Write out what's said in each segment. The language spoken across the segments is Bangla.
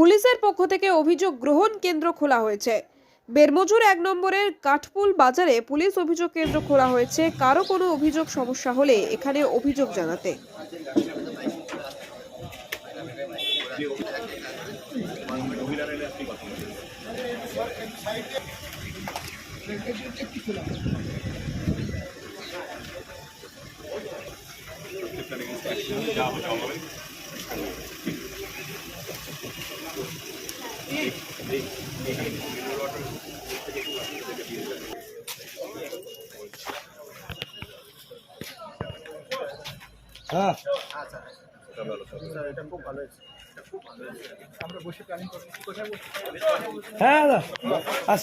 পুলিশের পক্ষ থেকে অভিযোগ গ্রহণ কেন্দ্র খোলা হয়েছে। বেরমজুর এক নম্বরের কাঠপুল বাজারে পুলিশ অভিযোগ কেন্দ্র খোলা হয়েছে। কারও কোনো অভিযোগ সমস্যা হলে এখানে অভিযোগ জানাতে। হ্যাঁ। হ্যাঁ দাদা। আস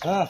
হ্যাঁ